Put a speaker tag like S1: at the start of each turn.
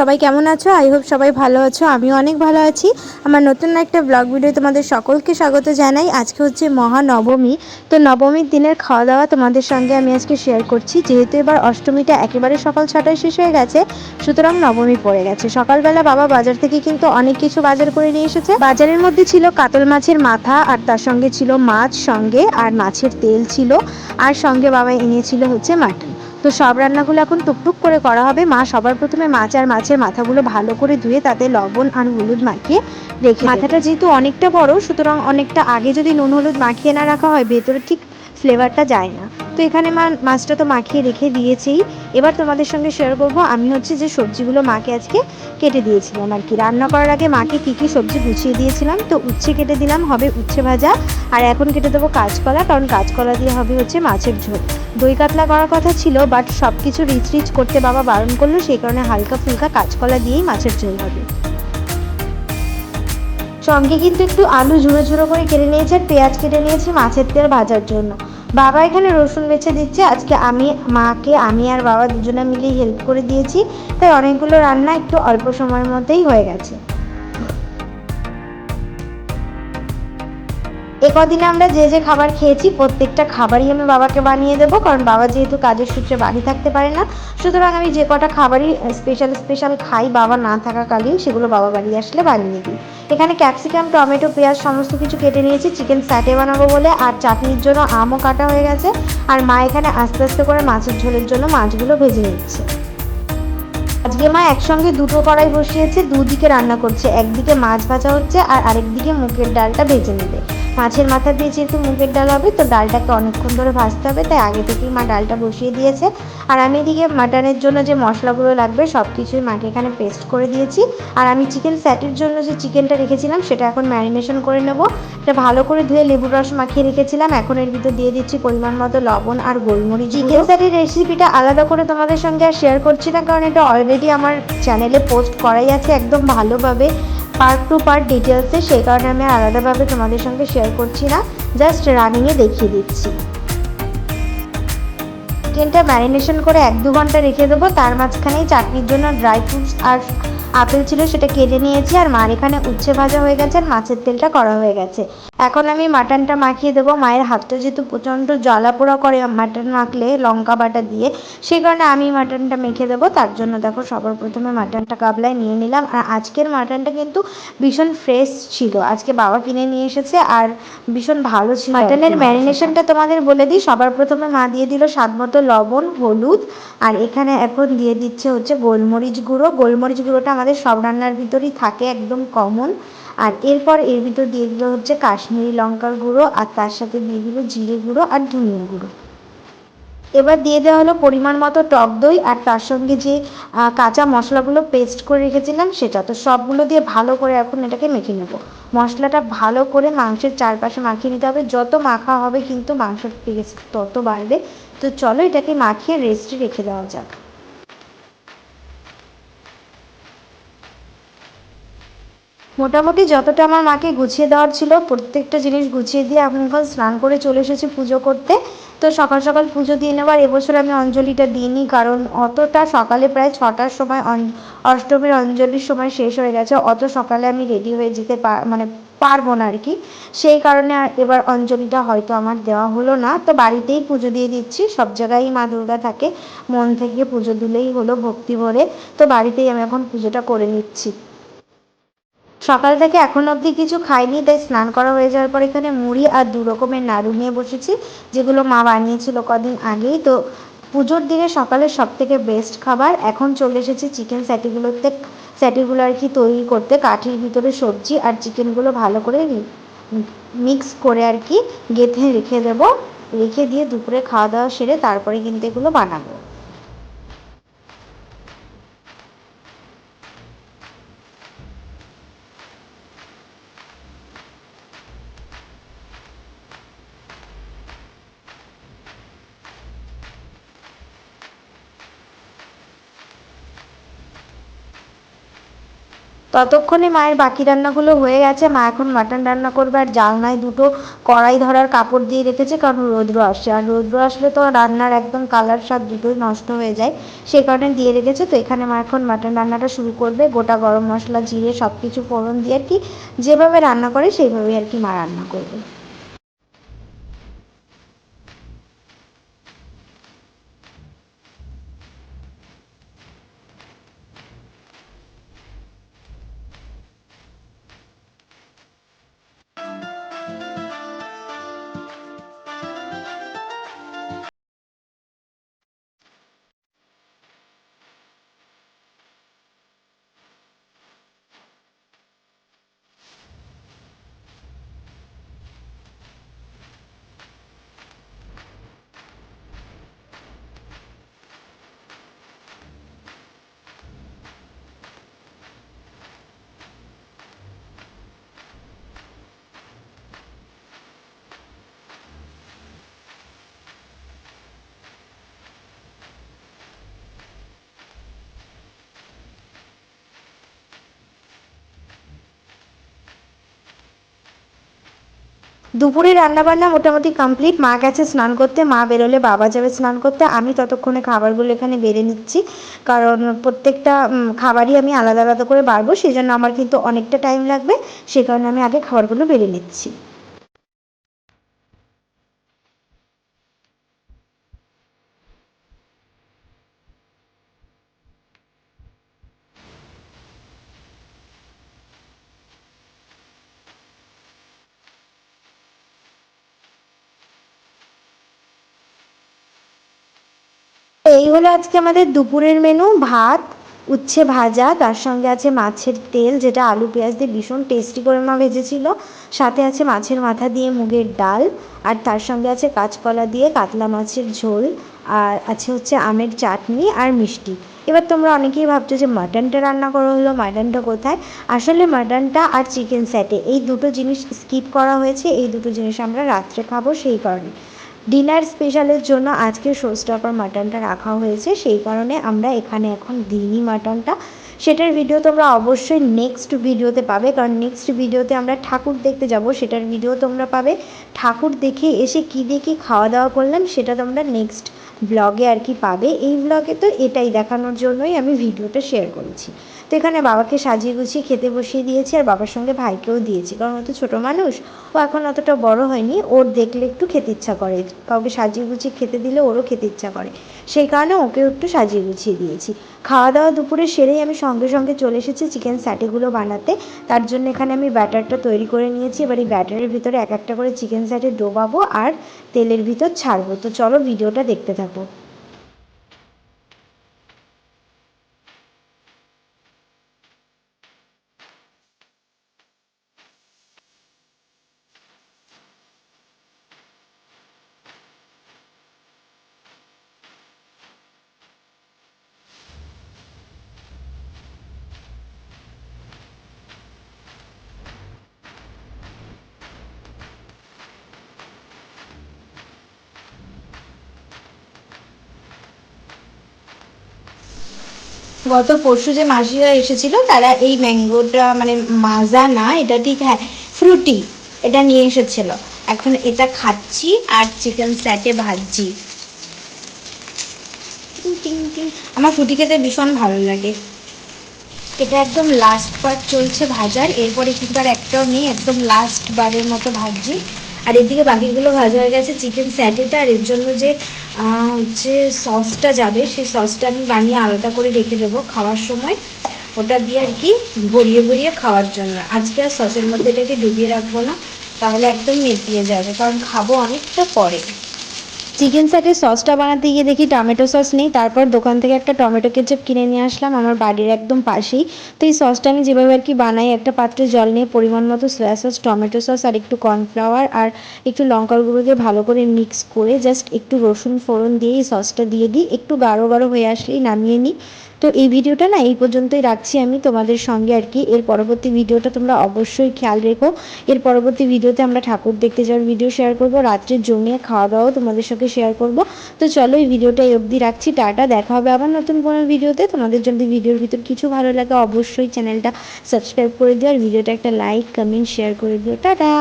S1: সবাই কেমন আছো? আই হোপ সবাই ভালো আছো, আমিও অনেক ভালো আছি। আমার নতুন একটা ব্লগ ভিডিও তোমাদের সকলকে স্বাগত জানাই। আজকে হচ্ছে মহানবমী। তো নবমীর দিনের খাওয়া দাওয়া তোমাদের সঙ্গে আমি আজকে শেয়ার করছি। যেহেতু এবার অষ্টমীটা একেবারে সকাল ছটায় শেষ হয়ে গেছে, সুতরাং নবমী পড়ে গেছে। সকালবেলা বাবা বাজার থেকে কিন্তু অনেক কিছু বাজার করে নিয়ে এসেছে। বাজারের মধ্যে ছিল কাতল মাছের মাথা, আর তার সঙ্গে ছিল মাছ সঙ্গে, আর মাছের তেল ছিল। আর সঙ্গে বাবা এনেছিল হচ্ছে মাটন। তো সব রান্নাগুলো এখন টুকটুক করে করা হবে। মা সবার প্রথমে মাছ আর মাছের মাথাগুলো ভালো করে ধুয়ে তাতে লবণ আর হলুদ মাখিয়ে রেখে মাথাটা যেহেতু অনেকটা বড়, সুতরাং অনেকটা আগে যদি নুন হলুদ মাখিয়ে না রাখা হয়, ভেতরে ঠিক ফ্লেভারটা যায় না। তো এখানে মা, মাছটা তো মাখিয়ে রেখে দিয়েছেই এবার তোমাদের সঙ্গে শেয়ার করব, আমি হচ্ছে যে সবজিগুলো মাকে আজকে কেটে দিয়েছিলাম আর কি। রান্না করার আগে মাকে কী কী সবজি গুছিয়ে দিয়েছিলাম। তো উচ্ছে কেটে দিলাম, হবে উচ্ছে ভাজা। আর এখন কেটে দেবো কাঁচকলা, কারণ কাঁচকলা দিয়ে হবে হচ্ছে মাছের ঝোল। দই কাতলা করার কথা ছিল বাট সব কিছু রিচ রিচ করতে বাবা বারণ করল, সেই কারণে হালকা ফুলকা কাঁচকলা দিয়েই মাছের ঝোল হবে। সঙ্গে কিন্তু একটু আলু ঝুড়ো ঝুড়ো করে কেটে নিয়েছে, আর পেঁয়াজ কেটে নিয়েছি মাছের তেল ভাজার জন্য। বাবা এখানে রসুন বেছে দিচ্ছে। আজকে আমি, মাকে, আমি আর বাবা দুজনে মিলে হেল্প করে দিয়েছি। তাই অনেকগুলো রান্না একটু অল্প সময়ের মধ্যেই হয়ে গেছে। এ কদিনে আমরা যে যে খাবার খেয়েছি, প্রত্যেকটা খাবারই আমি বাবাকে বানিয়ে দেবো, কারণ বাবা যেহেতু কাজের সূত্রে বাড়ি থাকতে পারে না। সুতরাং আমি যে কটা খাবারই স্পেশাল স্পেশাল খাই, বাবা না থাকাকালীন সেগুলো বাবা বাড়ি আসলে বানিয়ে দিই। এখানে ক্যাপসিকাম টমেটো, পেঁয়াজ সমস্ত কিছু কেটে নিয়েছি চিকেন স্যাটে বানাবো বলে, আর চাটনির জন্য আমও কাটা হয়ে গেছে। আর মা এখানে আস্তে আস্তে করে মাছের ঝোলের জন্য মাছগুলো ভেজে নিচ্ছে। আজকে মা একসঙ্গে দুটো কড়াই বসিয়েছে, দুদিকে রান্না করছে, একদিকে মাছ ভাজা হচ্ছে, আর আরেকদিকে মুগের ডালটা ভেজে নেবে। মাছের মাথা দিয়ে যেহেতু মুগের ডাল হবে তো ডালটাকে অনেকক্ষণ ধরে ভাজতে হবে তাই আগে থেকেই মা ডালটা বসিয়ে দিয়েছে। আর আমি এদিকে মাটনের জন্য যে মশলাগুলো লাগবে সব কিছুই মাকে এখানে পেস্ট করে দিয়েছি। আর আমি চিকেন স্যাটের জন্য যে চিকেনটা রেখেছিলাম সেটা এখন ম্যারিনেশন করে নেব। এটা ভালো করে ধুয়ে লেবুর রস মাখিয়ে রেখেছিলাম এখন এর ভিতর দিয়ে দিচ্ছি পরিমাণ মতো লবণ আর গোলমরিচ চিকেন স্যাটের রেসিপিটা আলাদা করে তোমাদের সঙ্গে আর শেয়ার করছি না কারণ এটা অলরেডি আমার চ্যানেলে পোস্ট করাই আছে একদম ভালোভাবে। পার্ট টু পার্ট ডিটেলসে সেই কারণে আমি আলাদাভাবে তোমাদের সঙ্গে শেয়ার করছি না। জাস্ট রানিংয়ে দেখিয়ে দিচ্ছি। চিকেনটা ম্যারিনেশন করে এক দু ঘণ্টা রেখে দেবো। তার মাঝখানেই চাটনির জন্য ড্রাই ফ্রুটস আর আপেল ছিল সেটা কেটে নিয়েছি আর মার এখানে উচ্ছে ভাজা হয়ে গেছে আর মাছের তেলটা করা হয়ে গেছে। এখন আমি মাটনটা মাখিয়ে দেবো। মায়ের হাতটা যেহেতু প্রচণ্ড জ্বালা পোড়া করে মাটন মাখলে লঙ্কা বাটা দিয়ে সেই কারণে আমি মাটনটা মেখে দেবো। তার জন্য দেখো সবার প্রথমে মাটনটা কাবলায় নিয়ে নিলাম। আর আজকের মাটনটা কিন্তু ভীষণ ফ্রেশ ছিল। আজকে বাবা কিনে নিয়ে এসেছে আর ভীষণ ভালো ছিল মাটনের ম্যারিনেশনটা তোমাদের বলে দিই। সবার প্রথমে মা দিয়ে দিল স্বাদ মতো লবণ হলুদ। আর এখানে এখন দিয়ে দিচ্ছে হচ্ছে গোলমরিচ গুঁড়ো। গোলমরিচ গুঁড়োটা আমাদের সব রান্নার ভিতরেই থাকে একদম কমন আর এরপর এর ভিতর দিয়ে দিল হচ্ছে কাশ্মীরি লঙ্কার গুঁড়ো, আর তার সাথে দিয়ে দিল জিরে গুঁড়ো আর ধনিয়া গুঁড়ো। এবার দিয়ে দেওয়া হলো পরিমাণ মতো টক দই, আর তার সঙ্গে যে কাঁচা মশলাগুলো পেস্ট করে রেখেছিলাম সেটা। তো সবগুলো দিয়ে ভালো করে এখন এটাকে মেখে নেব। মশলাটা ভালো করে মাংসের চারপাশে মাখিয়ে নিতে হবে। যত মাখা হবে কিন্তু মাংসের টেস্ট তত বাড়বে। তো চলো এটাকে মাখিয়ে রেস্টে রেখে দেওয়া যাক। মোটামুটি যতটা আমার মাকে গুছিয়ে দেওয়ার ছিল, প্রত্যেকটা জিনিস গুছিয়ে দিয়ে আমি এখন স্নান করে চলে এসেছি পুজো করতে। তো সকাল সকাল পুজো দিয়ে নেবার এবছর আমি অঞ্জলিটা দিইনি, কারণ অতটা সকালে প্রায় ছটার সময় অষ্টমীর অঞ্জলির সময় শেষ হয়ে গেছে, অত সকালে আমি রেডি হয়ে যেতে মানে পারব না আর কি। সেই কারণে এবার অঞ্জলিটা হয়তো আমার দেওয়া হলো না। তো বাড়িতেই পুজো দিয়ে দিচ্ছি, সব জায়গায়ই মা দুর্গা থাকে, মন থেকে পুজো দিলেই হলো ভক্তি ভরে। তো বাড়িতেই আমি এখন পুজোটা করে নিচ্ছি। সকাল থেকে এখন অবধি কিছু খাইনি, তাই স্নান করা হয়ে যাওয়ার পর এখানে মুড়ি আর দু রকমের নাড়ু নিয়ে বসেছি, যেগুলো মা বানিয়েছিল কদিন আগেই। তো পুজোর দিনে সকালের সব থেকে বেস্ট খাবার। এখন চলে এসেছি চিকেন স্যাটিগুলোতে স্যাটিগুলো আর কি তৈরি করতে, কাঠির ভিতরে সবজি আর চিকেনগুলো ভালো করে মিক্স করে আর কি গেঁথে রেখে দেবো, রেখে দিয়ে দুপুরে খাওয়া দাওয়া সেরে তারপরে কিন্তু এগুলো বানাবো। ততক্ষণে মায়ের বাকি রান্নাগুলো হয়ে গেছে। মা এখন মাটন রান্না করবে আর জালনায় দুটো কড়াই ধরার কাপড় দিয়ে রেখেছে কারণ রৌদ্র আসছে। আর রৌদ্র আসলে তো রান্নার একদম কালার স্বাদ দুটোই নষ্ট হয়ে যায়। সেই কারণে দিয়ে রেখেছে। তো এখানে মা এখন মাটন রান্নাটা শুরু করবে। গোটা গরম মশলা, জিরে সব কিছু ফোড়ন দিয়ে আর কি যেভাবে রান্না করে সেইভাবেই আর কি মা রান্না করবে। দুপুরে রান্নাবান্না মোটামুটি কমপ্লিট মা গেছে স্নান করতে, মা বেরোলে, বাবা যাবে স্নান করতে। আমি ততক্ষণে খাবারগুলো এখানে বেড়ে নিচ্ছি। কারণ প্রত্যেকটা খাবারই আমি আলাদা আলাদা করে বাড়বো। সেই জন্য আমার কিন্তু অনেকটা টাইম লাগবে। সে কারণে আমি আগে খাবারগুলো বেড়ে নিচ্ছি। এই হলো আজকে আমাদের দুপুরের মেনু ভাত, উচ্ছে ভাজা, তার সঙ্গে আছে মাছের তেল, যেটা আলু, পেঁয়াজ দিয়ে ভীষণ টেস্টি করে মা ভেজেছিল। সাথে আছে মাছের মাথা দিয়ে মুগের ডাল, আর তার সঙ্গে আছে কাঁচকলা দিয়ে কাতলা মাছের ঝোল, আর আছে হচ্ছে আমের চাটনি আর মিষ্টি। এবার তোমরা অনেকেই ভাবছ যে মাটনটা রান্না করা হলো, মাটনটা কোথায়? আসলে মাটনটা আর চিকেন স্যাটে এই দুটো জিনিস স্কিপ করা হয়েছে, এই দুটো জিনিস আমরা রাত্রে খাব সেই কারণে। ডিনার স্পেশালের জন্য আজকে শোস্টপার মাটনটা রাখা হয়েছে। সেই কারণে আমরা এখানে এখন দিইনি মাটনটা সেটার ভিডিও তোমরা অবশ্যই নেক্সট ভিডিওতে পাবে। কারণ নেক্সট ভিডিওতে আমরা ঠাকুর দেখতে যাব। সেটার ভিডিও তোমরা পাবে। ঠাকুর দেখে এসে কী দিয়ে কী খাওয়া দাওয়া করলাম, সেটা তোমরা নেক্সট ব্লগে আর কি পাবে। এই ব্লগে তো এটাই দেখানোর জন্যই আমি ভিডিওটা শেয়ার করেছি। তো এখানে বাবাকে সাজিয়ে গুছিয়ে খেতে বসিয়ে দিয়েছি আর বাবার সঙ্গে ভাইকেও দিয়েছি। কারণ ও তো ছোটো মানুষ, ও এখন অতটা বড় হয়নি, ওর দেখলে একটু খেতে ইচ্ছা করে। কাউকে সাজিয়ে গুছিয়ে খেতে দিলে ওরও খেতে ইচ্ছা করে। সেই কারণে ওকেও একটু সাজিয়ে গুছিয়ে দিয়েছি। খাওয়া দাওয়া দুপুরে সেরেই আমি সঙ্গে সঙ্গে চলে এসেছি চিকেন স্যাটেগুলো বানাতে। তার জন্য এখানে আমি ব্যাটারটা তৈরি করে নিয়েছি। এবার এই ব্যাটারের ভিতরে এক একটা করে চিকেন স্যাটে ডোবাবো আর তেলের ভিতর ছাড়বো। তো চলো ভিডিওটা দেখতে থাকো। গত পরশু যে মাসিরা এসেছিল, তারা এই ম্যাঙ্গোটা মানে মাজা না, এটা ঠিক হ্যাঁ ফ্রুটি, এটা নিয়ে এসেছিল। এখন এটা খাচ্ছি আর চিকেন স্যাটে ভাজছি। আমার ফ্রুটি খেতে ভীষণ ভালো লাগে। এটা একদম লাস্ট পার্ট চলছে ভাজার, এরপরে কিন্তু আর একটাও নেই, একদম লাস্ট বারের মতো ভাজছি। আর এদিকে বাকিগুলো ভাজা হয়ে গেছে চিকেন স্যাটেটা, আর এর জন্য যে হচ্ছে সসটা যাবে, সেই সসটা আমি বানিয়ে আলাদা করে রেখে দেবো খাওয়ার সময়। ওটা দিয়ে আর কি গড়িয়ে গড়িয়ে খাওয়ার জন্য। আজকে আর সসের মধ্যে এটাকে ডুবিয়ে রাখব না, তাহলে একদম মেপিয়ে যাবে, কারণ খাব অনেকটা পরে। চিকেন স্যাটের সসটা বানাতে গিয়ে দেখি টমেটো সস নেই। তারপর দোকান থেকে একটা টমেটো কেচাপ কিনে নিয়ে আসলাম, আমার বাড়ির একদম পাশেই। তো এই সসটা আমি যেভাবে আর কি বানাই, একটা পাত্রে জল নিয়ে পরিমাণ মতো সয়া সস টমেটো সস আর একটু কর্নফ্লাওয়ার আর একটু লঙ্কার গুঁড়োকে ভালো করে মিক্স করে জাস্ট একটু রসুন ফোড়ন দিয়ে এই সসটা দিয়ে দিই। একটু গাঢ় গাঢ় হয়ে আসলেই নামিয়ে নিই। তো এই ভিডিওটা না এই পর্যন্তই রাখছি আমি তোমাদের সঙ্গে আর কি। এর পরবর্তী ভিডিওটা তোমরা অবশ্যই খেয়াল রেখো। এর পরবর্তী ভিডিওতে আমরা ঠাকুর দেখতে যাওয়ার ভিডিও শেয়ার করব, রাত্রে জমিয়ে খাওয়া দাওয়াও তোমাদের সঙ্গে শেয়ার করব। তো চলো এই ভিডিওটা এই অবধি রাখছি, টাটা, দেখা হবে আবার নতুন কোনো ভিডিওতে। তোমাদের যদি ভিডিওর ভিতর কিছু ভালো লাগে অবশ্যই চ্যানেলটা সাবস্ক্রাইব করে দিও আর ভিডিওটা একটা লাইক কমেন্ট শেয়ার করে দিও। টাটা!